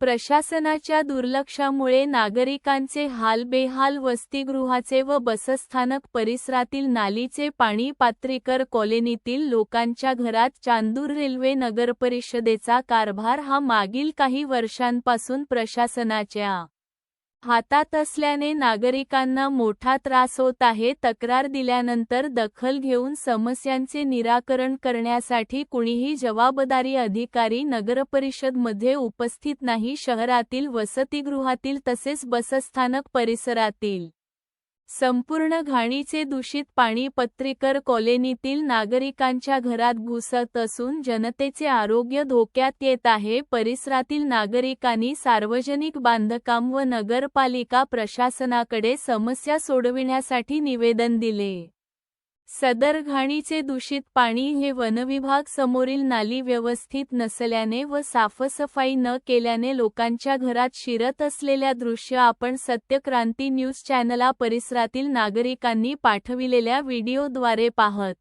प्रशासनाच्या दुर्लक्षामुळे नागरिकांचे हाल बेहाल वसतिगृहाचे व बसस्थानक परिसरातील नालीचे पाणी पात्रीकर कॉलनीतील लोकांच्या घरात चांदूर रेल्वे नगरपरिषदेचा कारभार हा मागील काही वर्षांपासून प्रशासनाच्या हातात असल्याने नागरिकांना मोठा त्रास होत आहे. तक्रार दिल्यानंतर दखल घेऊन समस्यांचे निराकरण करण्यासाठी कुणीही जबाबदारी अधिकारी नगरपरिषदमध्ये उपस्थित नाही. शहरातील वसतिगृहातील तसेच बसस्थानक परिसरातील संपूर्ण घाणीचे दूषित पाणी पत्रिकर कॉलनीतील नागरिकांच्या घरात घुसत असून जनतेचे आरोग्य धोक्यात येत आहे. परिसरातील नागरिकांनी सार्वजनिक बांधकाम व नगरपालिका प्रशासनाकडे समस्या सोडविण्यासाठी निवेदन दिले. सदर घाणीचे दूषित पाणी हे वनविभाग समोरील नाली व्यवस्थित नसल्याने व साफसफाई न केल्याने लोकांच्या घरात शिरत असलेल्या दृश्य आपण सत्यक्रांती न्यूज चॅनला परिसरातील नागरिकांनी पाठविलेल्या व्हिडिओद्वारे पाहत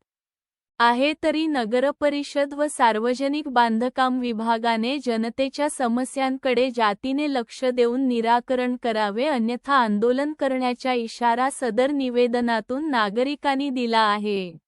आहे तरी नगरपरिषद व सार्वजनिक बांधकाम विभागाने जनतेच्या समस्यांकडे जातीने लक्ष देऊन निराकरण करावे अन्यथा आंदोलन करण्याचा इशारा सदर निवेदनातून नागरिकांनी दिला आहे.